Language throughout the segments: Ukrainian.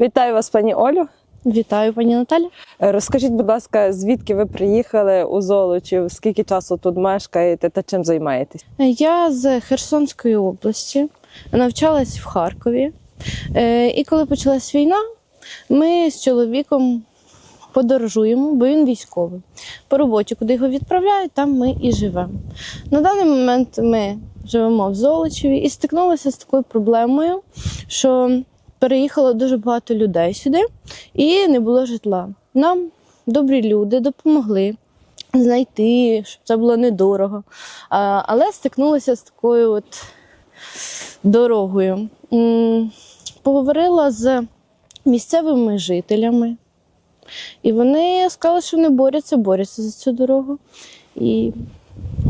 Вітаю вас, пані Олю. Вітаю, пані Наталя. Е, Розкажіть, будь ласка, звідки ви приїхали у Золочів? Скільки часу тут мешкаєте та чим займаєтесь? Я з Херсонської області, навчалась в Харкові. Е, І коли почалась війна, ми з чоловіком подорожуємо, бо він військовий. По роботі, куди його відправляють, там ми і живемо. На даний момент ми живемо в Золочеві і стикнулися з такою проблемою, що переїхало дуже багато людей сюди і не було житла. Нам добрі люди допомогли знайти, щоб це було недорого. Але стикнулася з такою от дорогою. Поговорила з місцевими жителями, і вони сказали, що вони борються, борються за цю дорогу. І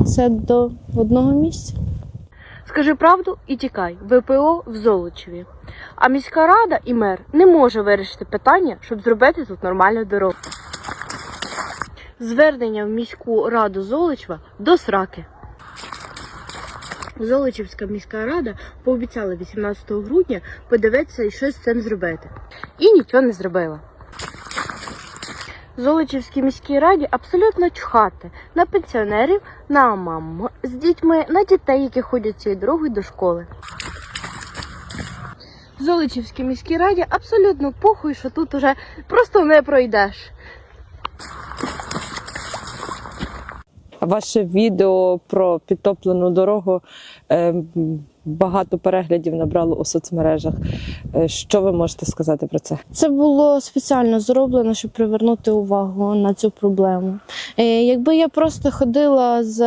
це до одного місця. Скажи правду і тікай. ВПО в Золочеві. А міська рада і мер не може вирішити питання, щоб зробити тут нормальну дорогу. Звернення в міську раду Золочева до сраки. Золочівська міська рада пообіцяла 18 грудня подивитися і щось з цим зробити. І нічого не зробила. Золочівській міській раді абсолютно чхати на пенсіонерів, на мам з дітьми, на дітей, які ходять цією дорогою до школи. В Золочівській міській раді абсолютно похуй, що тут уже просто не пройдеш. Ваше відео про підтоплену дорогу е, багато переглядів набрало у соцмережах. Е, Що ви можете сказати про це? Це було спеціально зроблено, щоб привернути увагу на цю проблему. Е, Якби я просто ходила з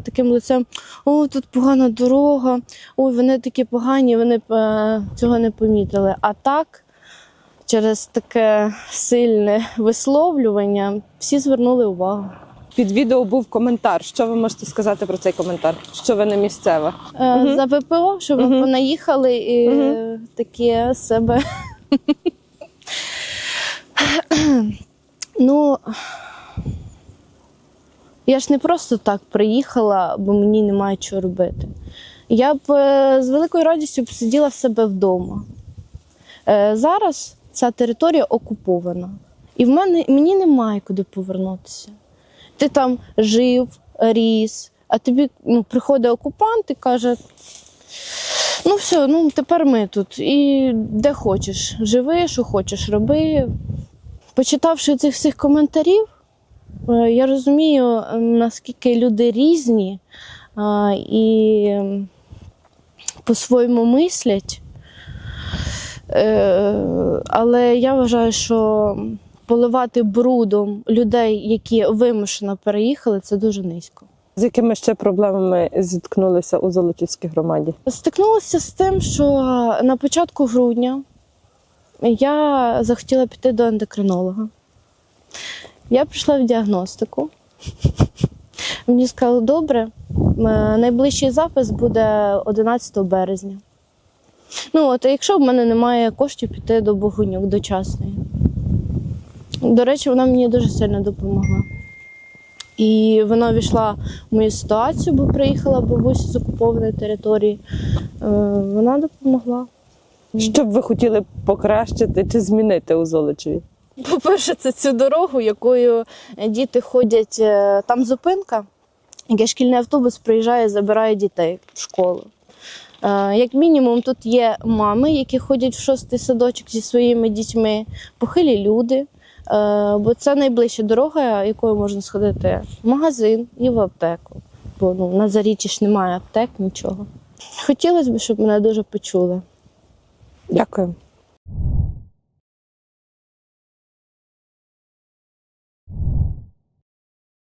таким лицем: о, тут погана дорога, ой, вони такі погані, вони цього не помітили. А так, через таке сильне висловлювання, всі звернули увагу. Під відео був коментар. Що ви можете сказати про цей коментар? Що ви не місцева? Е, Мгм. За ВПО, щоб Мгм. понаїхали і е, таке себе. ну, я ж не просто так приїхала, бо мені немає чого робити. Я б е, з великою радістю б сиділа в себе вдома. Е, Зараз ця територія окупована. І в мене мені немає куди повернутися. Ти там жив, ріс, а тобі ну, приходить окупант і каже: ну все, ну тепер ми тут. І де хочеш, живи, що хочеш, роби. Почитавши цих всіх коментарів, е, я розумію, е, наскільки люди різні і по-своєму мислять. Е, Але я вважаю, що поливати брудом людей, які вимушено переїхали, це дуже низько. З якими ще проблемами зіткнулися у Золочівській громаді? Стикнулася з тим, що на початку грудня я захотіла піти до ендокринолога. Я прийшла в діагностику. Мені сказали, добре, е, найближчий запис буде 11 березня. Ну, от, а якщо в мене немає коштів піти до Богунюк, до частної. До речі, вона мені дуже сильно допомогла. І вона війшла в мою ситуацію, бо приїхала бабуся з окупованої території. Е, Вона допомогла. Що б ви хотіли покращити чи змінити у Золочеві? По-перше, це цю дорогу, якою діти ходять. е, Там зупинка, яке шкільний автобус приїжджає, забирає дітей в школу. Е, Як мінімум, тут є мами, які ходять в шостий садочок зі своїми дітьми, похилі люди. Е, Бо це найближча дорога, якою можна сходити в магазин і в аптеку. Бо ну, на заріччі ж немає аптек, нічого. Хотілося б, щоб мене дуже почули. Дякую.